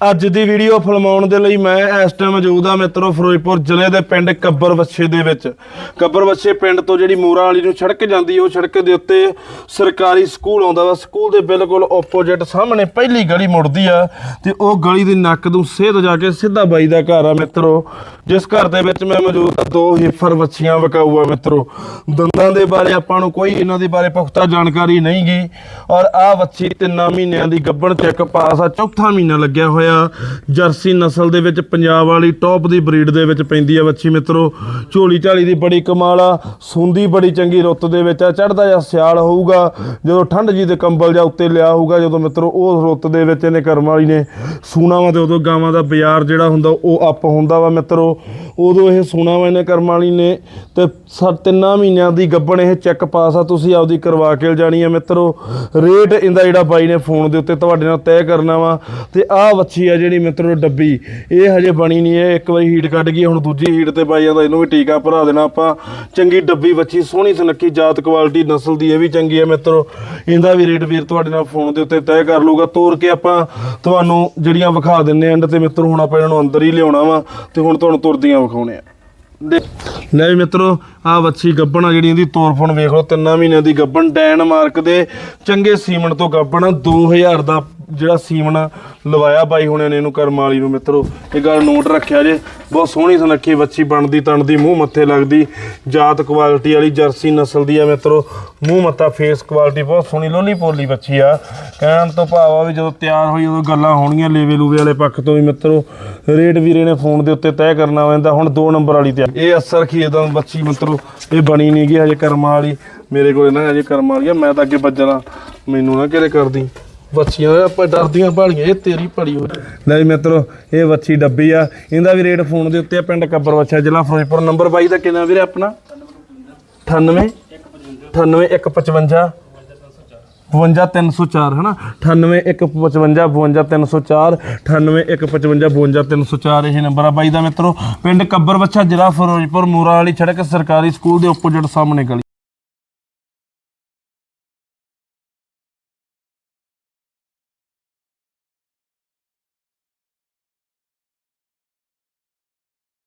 ਅੱਜ ਦੀ ਵੀਡੀਓ ਫਿਲਮਾਉਣ ਦੇ ਲਈ ਮੈਂ ਇਸ ਟਾਈਮ ਮੌਜੂਦ ਹਾਂ ਮਿੱਤਰੋ ਫਿਰੋਜ਼ਪੁਰ ਜ਼ਿਲ੍ਹੇ ਦੇ ਪਿੰਡ ਕੱਬਰ ਵੱਛੇ ਦੇ ਵਿੱਚ। ਕੱਬਰ ਵੱਛੇ ਪਿੰਡ ਤੋਂ ਜਿਹੜੀ ਮੂਰਾ ਵਾਲੀ ਨੂੰ ਸੜਕ ਜਾਂਦੀ ਉਹ ਸੜਕ ਦੇ ਉੱਤੇ ਸਰਕਾਰੀ ਸਕੂਲ ਆਉਂਦਾ ਵਾ। ਸਕੂਲ ਦੇ ਬਿਲਕੁਲ ਆਪੋਜ਼ਿਟ ਸਾਹਮਣੇ ਪਹਿਲੀ ਗਲੀ ਮੁੜਦੀ ਆ ਤੇ ਉਹ ਗਲੀ ਦੀ ਨੱਕ ਤੋਂ ਸੇਧ ਜਾ ਕੇ ਸਿੱਧਾ ਬਾਈ ਦਾ ਘਰ ਆ ਮਿੱਤਰੋ। ਜਿਸ ਘਰ ਦੇ ਵਿੱਚ ਮੈਂ ਮੌਜੂਦ ਆ ਦੋ ਹਿਫਰ ਵੱਛੀਆਂ ਵਕਾਊ ਆ ਮਿੱਤਰੋ। ਦੰਦਾਂ ਦੇ ਬਾਰੇ ਆਪਾਂ ਨੂੰ ਕੋਈ ਇਹਨਾਂ ਦੇ ਬਾਰੇ ਪੁਖਤਾ ਜਾਣਕਾਰੀ ਨਹੀਂ ਗਈ ਔਰ ਆ ਵੱਛੀ ਤਿੰਨਾਂ ਮਹੀਨਿਆਂ ਦੀ ਗੱਭਣ ਚੈੱਕ ਪਾਸ ਆ, ਚੌਥਾ ਮਹੀਨਾ ਲੱਗਿਆ ਹੋਇਆ ਜਰਸੀ ਨਸਲ ਦੇ ਵਿੱਚ ਪੰਜਾਬ ਵਾਲੀ ਟੌਪ ਦੀ ਬਰੀਡ ਦੇ ਵਿੱਚ ਪੈਂਦੀ ਆ ਵੱਛੀ ਮਿੱਤਰੋ। ਝੋਲੀ ਝਾਲੀ ਦੀ ਬੜੀ ਕਮਾਲ ਆ। ਸੁੰਦੀ ਬੜੀ ਚੰਗੀ ਰੁੱਤ ਦੇ ਵਿੱਚ ਆ। ਚੜਦਾ ਜਾਂ ਸਿਆਲ ਹੋਊਗਾ। ਜਦੋਂ ਠੰਡ ਜੀ ਦੇ ਕੰਬਲ ਜਾਂ ਉੱਤੇ ਲਿਆ ਹੋਊਗਾ, ਜਦੋਂ ਮਿੱਤਰੋ, ਉਹ ਰੁੱਤ ਦੇ ਵਿੱਚ ਇਹਨੇ ਕਰਮ ਵਾਲੀ ਨੇ ਸੂਣਾ ਵਾ ਤੇ ਉਦੋਂ ਗਾਵਾਂ ਦਾ ਬਾਜ਼ਾਰ ਜਿਹੜਾ ਹੁੰਦਾ, ਉਹ ਅੱਪ ਹੁੰਦਾ ਵਾ ਮਿੱਤਰੋ। ਉਦੋਂ ਇਹ ਸੋਨਾ ਵਾ ਇਹਨੇ ਕਰਮ ਵਾਲੀ ਨੇ ਤੇ ਸ ਤਿੰਨਾਂ ਮਹੀਨਿਆਂ ਦੀ ਗੱਬਣ ਇਹ ਚੈੱਕ ਪਾਸ ਆ, ਤੁਸੀਂ ਆਪਦੀ ਕਰਵਾ ਕੇ ਜਾਣੀ ਆ ਮਿੱਤਰੋ। ਰੇਟ ਇਹਦਾ ਜਿਹੜਾ ਬਾਈ ਨੇ ਫੋਨ ਦੇ ਉੱਤੇ ਤੁਹਾਡੇ ਨਾਲ ਤੈਅ ਕਰਨਾ ਵਾ ਤੇ ਆਹ ਵੱਛੀ ਆ ਜਿਹੜੀ ਮਿੱਤਰੋ ਡੱਬੀ, ਇਹ ਹਜੇ ਬਣੀ ਨਹੀਂ ਹੈ ਇੱਕ ਵਾਰੀ ਹੀਟ ਕੱਢ ਗਈ, ਹੁਣ ਦੂਜੀ ਹੀਟ ਤੇ ਪਾਈ ਜਾਂਦਾ ਇਹਨੂੰ ਵੀ ਟੀਕਾ ਭਰਾ ਦੇਣਾ ਆਪਾਂ। ਚੰਗੀ ਡੱਬੀ, ਵੱਛੀ, ਸੋਹਣੀ ਸੁਨੱਖੀ, ਜਾਤ ਕੁਆਲਿਟੀ, ਨਸਲ ਦੀ ਇਹ ਵੀ ਚੰਗੀ ਹੈ ਮਿੱਤਰੋ। ਇਹਦਾ ਵੀ ਰੇਟ ਵੀਰ ਤੁਹਾਡੇ ਨਾਲ ਫੋਨ ਦੇ ਉੱਤੇ ਤੈਅ ਕਰ ਲੂਗਾ ਤੋਰ ਕੇ ਆਪਾਂ ਤੁਹਾਨੂੰ ਜਿਹੜੀਆਂ ਵਿਖਾ ਦਿੰਨੇ ਐਂਡ ਤੇ ਮਿੱਤਰੋ, ਹੁਣ ਆਪਾਂ ਇਹਨਾਂ ਨੂੰ ਅੰਦਰ ਹੀ ਲਿਆਉਣਾ ਵਾ ਤੇ ਹੁਣ ਤੁਹਾਨੂੰ ਤੁਰਦੀਆਂ ਵਿਖਾਉਣੇ ਆ। ਦੇ- ਲੈ ਵੀ ਮਿੱਤਰੋ, ਆ ਵੱਛੀ ਗੱਬਣ ਆ ਜਿਹੜੀ ਇਹਦੀ ਤੋਰ ਫੋਨ ਵੇਖ ਲਓ, ਤਿੰਨਾਂ ਮਹੀਨਿਆਂ ਦੀ ਗੱਬਣ, ਡੈਨਮਾਰਕ ਦੇ ਚੰਗੇ ਸੀਮਨ ਤੋਂ ਗੱਬਣ 2000 ਦਾ ਜਿਹੜਾ ਸੀਮਨ ਲਵਾਇਆ ਬਾਈ ਹੁਣਿਆਂ ਨੇ ਇਹਨੂੰ ਕਰਮ ਵਾਲੀ ਨੂੰ ਮਿੱਤਰੋ। ਇਹ ਗੱਲ ਨੋਟ ਰੱਖਿਆ ਜੇ। ਬਹੁਤ ਸੋਹਣੀ ਸੁਨੱਖੀ ਵੱਛੀ ਬਣਦੀ, ਤਣਦੀ, ਮੂੰਹ ਮੱਥੇ ਲੱਗਦੀ। ਜਾਤ ਕੁਆਲਿਟੀ ਵਾਲੀ ਜਰਸੀ ਨਸਲ ਦੀ ਆ ਮਿੱਤਰੋ। ਮੂੰਹ ਮੱਥਾ ਫੇਸ ਕੁਆਲਿਟੀ ਬਹੁਤ ਸੋਹਣੀ, ਲੋਲੀ ਪੋਲੀ ਬੱਚੀ ਆ। ਕਹਿਣ ਤੋਂ ਭਾਵ ਆ ਵੀ ਜਦੋਂ ਤਿਆਰ ਹੋਈ, ਉਦੋਂ ਗੱਲਾਂ ਹੋਣਗੀਆਂ ਲੇਵੇ ਲੂਵੇ ਵਾਲੇ ਪੱਖ ਤੋਂ ਵੀ ਮਿੱਤਰੋ। ਰੇਟ ਵੀਰੇ ਨੇ ਫੋਨ ਦੇ ਉੱਤੇ ਤੈਅ ਕਰਨਾ ਪੈਂਦਾ ਹੁਣ 2 ਨੰਬਰ ਵਾਲੀ ਤੇ ਇਹ ਅਸਰ ਖੀਦਾਂ ਬੱਚੀ ਮਿੱਤਰੋ? ਇਹ ਬਣੀ ਨਹੀਂ ਗਈ ਹਜੇ ਕਰਮਾਂ ਵਾਲੀ। ਮੇਰੇ ਕੋਲ ਨਾ ਹਜੇ ਕਰਮਾਂ ਵਾਲੀ ਆ, ਮੈਂ ਤਾਂ ਅੱਗੇ ਵੱਜਣਾ। ਮੈਨੂੰ ਨਾ ਕਿਹੜੇ ਕਰਦੀ। ਬੱਚੀਆਂ ਆਪਾਂ ਡਰਦੀਆਂ ਭਾਲੀਆਂ, ਇਹ ਤੇਰੀ ਭਲੀ ਹੋ ਲੈ ਵੀ ਮਿੱਤਰੋ, ਇਹ ਵੱਛੀ ਡੱਬੀ ਆ। ਇਹਦਾ ਵੀ ਰੇਟ ਫੋਨ ਦੇ ਉੱਤੇ ਆ, ਪਿੰਡ ਕੱਬਰਵੱਛਾ ਜ਼ਿਲ੍ਹਾ ਫਿਰੋਜ਼ਪੁਰ। ਨੰਬਰ 22 ਦਾ ਕਿੰਨਾ ਵੀਰੇ ਆਪਣਾ? 98 98 155 52304 ਹਨਾ? 98155 52304 98155 52304 ਇਹ ਨੰਬਰ ਆ ਬਾਈ ਦਾ ਮਿੱਤਰੋ। ਪਿੰਡ ਕੱਬਰਵੱਛਾ ਜ਼ਿਲ੍ਹਾ ਫਿਰੋਜ਼ਪੁਰ, ਮੂਰਾ ਵਾਲੀ ਸੜਕ, ਸਰਕਾਰੀ ਸਕੂਲ ਦੇ ਆਪੋਜ਼ਿਟ ਸਾਹਮਣੇ ਗਲੀ।